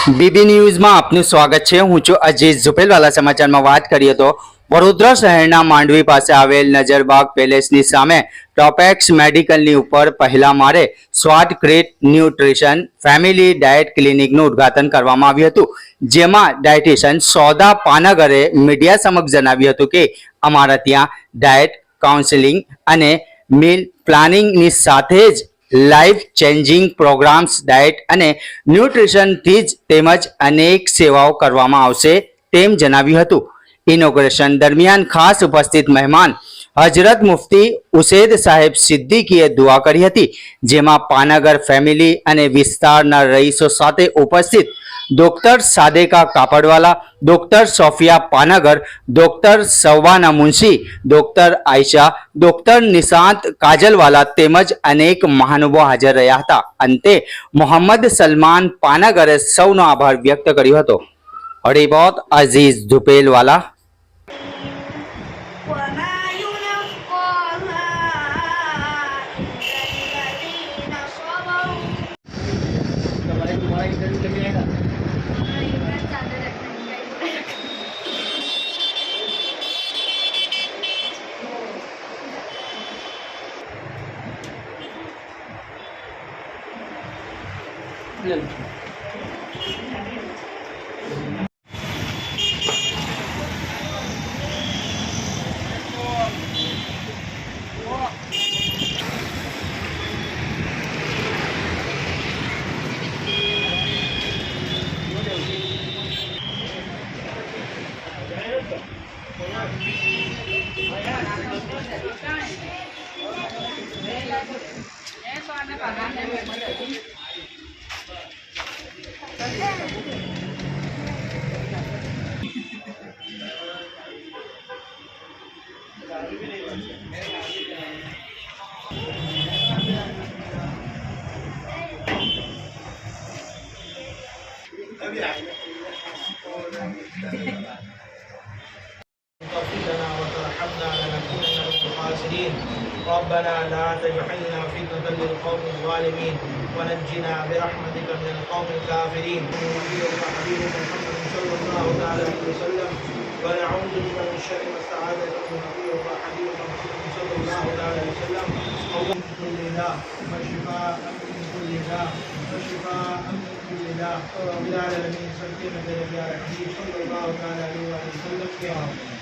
BB ન્યૂઝમાં આપનું સ્વાગત છે. હું છું અજીત ઝુપેલવાલા સમાચારમાં વાત કરીએ તો વડોદરા શહેરના માંડવી પાસે આવેલ નજરબાગ પેલેસની સામે ટોપેક્સ મેડિકલની ઉપર પહેલા મારે સ્વાટ ક્રિટ ન્યુટ્રિશન ફેમિલી ડાયટ ક્લિનિકનું ઉદ્ઘાટન કરવામાં આવ્યું હતું. જેમાં ડાયટિશિયન સોદા પાનગરે મીડિયા સમક્ષ જણાવ્યું હતું કે અમારા ત્યાં ડાયટ કાઉન્સિલિંગ અને મીલ પ્લાનિંગની સાથે જ લાઈફ ચેન્જિંગ પ્રોગ્રામ્સ, ડાયટ અને ન્યુટ્રિશનથી જ તેમજ અનેક સેવાઓ કરવામાં આવશે તેમ જણાવ્યું હતું. ઇનોગ્રેશન દરમિયાન ખાસ ઉપસ્થિત મહેમાન હજરત મુફતી ઉસેદ સાહેબ સિદ્દીકીએ દુઆ કરી હતી, જેમાં પાનાગર ફેમિલી અને વિસ્તારના રહીશો સાથે ઉપસ્થિત doctor Sadeka Kapadwala, doctor Sofia Panagar, doctor Savana Munshi, doctor Ayesha, doctor Nishant Kajalwala તેમજ અનેક મહાનુભાવો હાજર રહ્યા હતા. અંતે મોહમ્મદ સલમાન પાનાગરે સૌનો આભાર વ્યક્ત કર્યો હતો. Report Aziz Dhupelwala lên ربنا لا تجعلنا فتنة للقوم الظالمين ونجنا برحمتك من القوم الكافرين ونبيك حبيبك محمد صلى الله تعالى عليه وسلم ونعوذ بك من شر ما استعاذك من نبيك حبيبك محمد صلى الله تعالى عليه وسلم اللهم كل داء وشفاء من كل داء وشفاء من كل داء رب العالمين سلمنا يا حبيب صلى الله تعالى عليه وسلم يا رب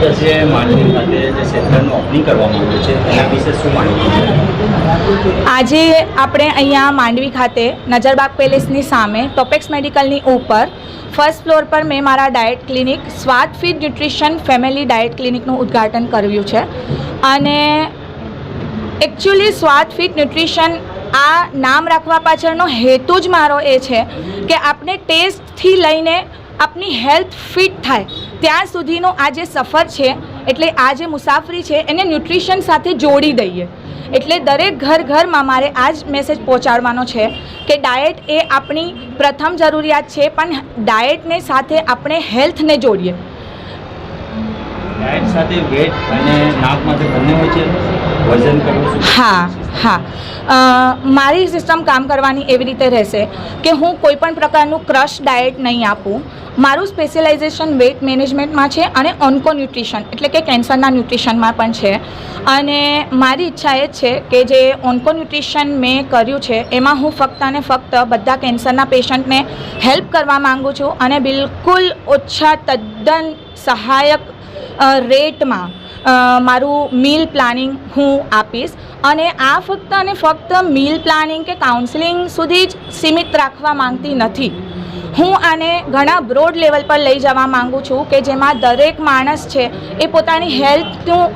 આજે જે માંડવી ખાતે જે સેન્ટરનું ઓપનિંગ કરવામાં આવ્યું છે, એના વિશે શું માહિતી આજે આપણે અહીંયા માંડવી ખાતે નજરબાગ પેલેસની સામે ટોપેક્સ મેડિકલની ઉપર ફર્સ્ટ ફ્લોર પર મેં મારા diet clinic, Swad fit nutrition family diet ક્લિનિકનું ઉદ્ઘાટન કર્યું છે. અને એકચ્યુઅલી સ્વાદ ફીટ ન્યુટ્રિશન આ નામ રાખવા પાછળનો હેતુ જ મારો એ છે કે આપણે ટેસ્ટથી લઈને આપની હેલ્થ ફિટ થાય. ત્યાં સુધીનો આ જે સફર છે, એટલે આ જે મુસાફરી છે, એને ન્યુટ્રિશન સાથે જોડી દઈએ. એટલે દરેક ઘર ઘરમાં મારે આ જ મેસેજ પહોંચાડવાનો છે કે ડાયટ એ આપણી પ્રથમ જરૂરિયાત છે, પણ ડાયટને સાથે આપણે હેલ્થને જોડીએ. ડાયટ સાથે વેટ અને નાક બંને હોય છે વજન કરવું હા હા. મારી સિસ્ટમ કામ કરવાની એવી રીતે રહેશે કે હું કોઈ પણ પ્રકારનું ક્રશ ડાયટ નહીં આપું. મારું સ્પેશિયલાઇઝેશન વેટ મેનેજમેન્ટમાં છે અને ઓન્કો ન્યુટ્રિશન એટલે કે કેન્સરના ન્યુટ્રિશનમાં પણ છે. અને મારી ઈચ્છા એ છે કે જે ઓન્કો ન્યુટ્રિશન મેં કર્યું છે, એમાં હું ફક્ત અને ફક્ત બધા કેન્સરના પેશન્ટને હેલ્પ કરવા માગું છું અને બિલકુલ ઓછા તદ્દન સહાયક રેટમાં મારું મીલ પ્લાનિંગ હું આપીશ. અને આ ફક્ત અને ફક્ત મીલ પ્લાનિંગ કે કાઉન્સેલિંગ સુધી જ સીમિત રાખવા માંગતી નથી. હું આને ઘણા બ્રોડ લેવલ પર લઈ જવા માંગુ છું કે જેમાં દરેક માણસ છે એ પોતાની હેલ્થનું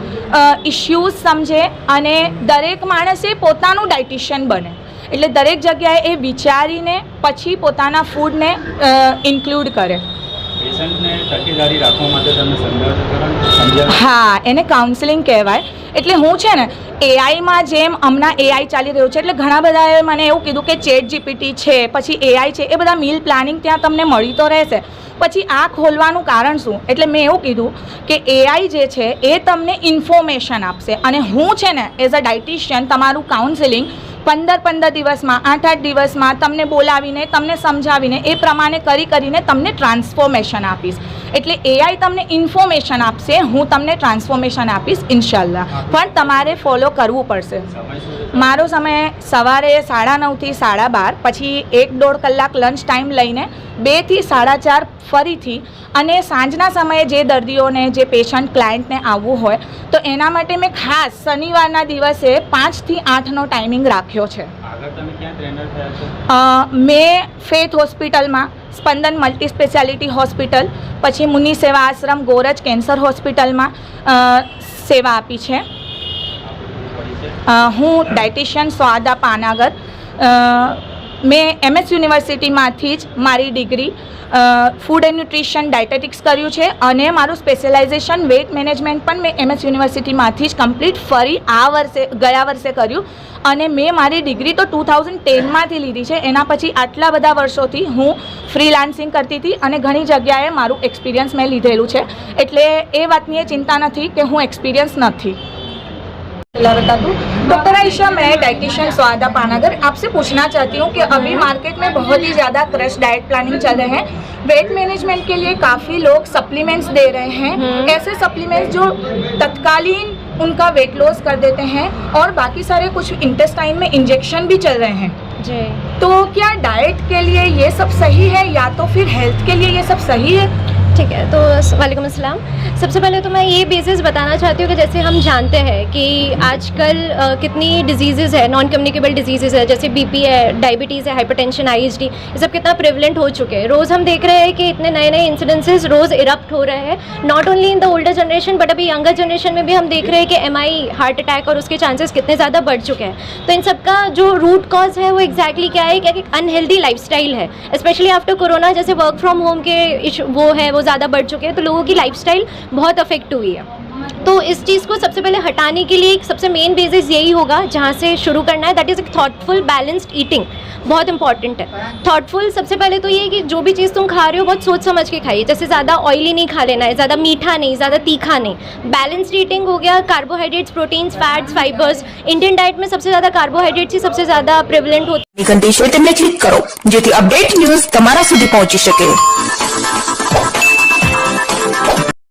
ઇશ્યુઝ સમજે અને દરેક માણસે પોતાનું ડાયટિશિયન બને. એટલે દરેક જગ્યાએ એ વિચારીને પછી પોતાના ફૂડને ઇન્ક્લુડ કરે. હા, એને કાઉન્સેલિંગ કહેવાય. એટલે હું છે ને એઆઈમાં જેમ હમણાં એઆઈ ચાલી રહ્યું છે, એટલે ઘણા બધાએ મને એવું કીધું કે ચેટ જીપીટી છે, પછી એઆઈ છે, એ બધા મીલ પ્લાનિંગ ત્યાં તમને મળી તો રહેશે. પછી આ ખોલવાનું કારણ શું? એટલે મેં એવું કીધું કે એઆઈ જે છે, એ તમને ઇન્ફોર્મેશન આપશે. અને હું છે ને એઝ અ ડાયટિશિયન તમારું કાઉન્સેલિંગ પંદર પંદર દિવસમાં, આઠ આઠ દિવસમાં તમને બોલાવીને, તમને સમજાવીને, એ પ્રમાણે કરી કરીને તમને ટ્રાન્સફોર્મેશન આપીશ. એટલે એઆઈ તમને ઇન્ફોર્મેશન આપશે હું તમને ટ્રાન્સફોર્મેશન આપીશ ઇન્શાલ્લા પણ તમારે ફોલો કરવું પડશે? મારો સમય સવારે સાડા નવથી સાડા બાર પછી એક દોઢ કલાક લંચ ટાઈમ લઈને બેથી સાડા ચાર ફરીથી અને સાંજના સમયે જે દર્દીઓને જે પેશન્ટ ક્લાયન્ટને આવવું હોય તો એના માટે મેં ખાસ શનિવારના દિવસે પાંચથી આઠનો ટાઈમિંગ રાખ્યો છે. મેં ફેથ હોસ્પિટલમાં સ્પંદન મલ્ટી સ્પેશિયાલિટી હોસ્પિટલ પછી મુનિ સેવા આશ્રમ ગોરજ કેન્સર હોસ્પિટલમાં સેવા આપી છે. હું ડાયટિશિયન સ્વાદા પાનાગર મેં એમએસ યુનિવર્સિટીમાંથી જ મારી degree food and nutrition dietetics કર્યું છે અને મારું સ્પેશિયલાઇઝેશન વેટ મેનેજમેન્ટ પણ મેં એમએસ યુનિવર્સિટીમાંથી જ કમ્પ્લીટ ફરી આ વર્ષે, ગયા વર્ષે કર્યું. અને મેં મારી ડિગ્રી તો ટુ થાઉઝન્ડ ટેનમાંથી લીધી છે. એના પછી આટલા બધા વર્ષોથી હું ફ્રીલાન્સિંગ કરતી હતી અને ઘણી જગ્યાએ મારું એક્સપિરિયન્સ મેં લીધેલું છે. એટલે એ વાતની એ ચિંતા નથી કે હું એક્સપિરિયન્સ નથી. बता दूँ डॉक्टर आयशा मैं डाइटिशियन स्वादा पानागर आपसे पूछना चाहती हूँ कि अभी मार्केट में बहुत ही ज़्यादा क्रश डाइट प्लानिंग चल रहे हैं। वेट मैनेजमेंट के लिए काफ़ी लोग सप्लीमेंट्स दे रहे हैं। ऐसे सप्लीमेंट्स जो तत्कालीन उनका वेट लॉस कर देते हैं और बाकी सारे कुछ इंटेस्टाइन में इंजेक्शन भी चल रहे हैं। जी। तो क्या डाइट के लिए ये सब सही है या तो फिर हेल्थ के लिए ये सब सही है? ठीक है तो वालेकुम अस्सलाम। सबसे पहले तो मैं ये बेसिस बताना चाहती हूँ कि जैसे हम जानते हैं कि आजकल कितनी डिजीज़ेज़ है नॉन कम्युनिकेबल डिजीज़ेज़ है, जैसे बीपी है डायबिटीज़ है हाइपरटेंशन आईएसडी ये सब कितना प्रिवलेंट हो चुके हैं। रोज़ हम देख रहे हैं कि इतने नए नए इंसिडेंसेस रोज़ इरप्ट हो रहे हैं। Not only in the older generation but अभी यंगर जनरेशन में भी हम देख रहे हैं कि एमआई हार्ट अटैक और उसके चांसेस कितने ज़्यादा बढ़ चुके हैं। तो इन सब का जो रूट कॉज है, वो एग्जैक्टली क्या है? कि एक अनहेल्दी लाइफ है। स्पेशली आफ्टर कोरोना जैसे वर्क फ्रॉम होम के वो है, वो बहुत ज़्यादा बढ़ चुके हैं तो लोगों की लाइफ बहुत अफेक्ट हुई है। तो इस चीज़ को सबसे पहले हटाने के लिए एक सबसे मेन बेसिस यही होगा जहाँ से शुरू करना है दैट इज़ एक थॉटफुल बैलेंस्ड ईटिंग बहुत इंपॉर्टेंट है। थॉटफुल सबसे पहले तो ये है कि जो भी चीज़ तुम खा रहे हो, बहुत सोच समझ के खाइए। जैसे ज़्यादा ऑयली नहीं खा लेना है, ज़्यादा मीठा नहीं, ज़्यादा तीखा नहीं। बैलेंस्ड ईटिंग हो गया carbohydrates proteins fats fibres Indian diet में सबसे ज़्यादा कार्बोहाइड्रेट्स ही सबसे ज़्यादा प्रिवलेंट होती है। क्लिक करो जो अपडेट न्यूज़ तुम्हारा सुधी पहुँची सके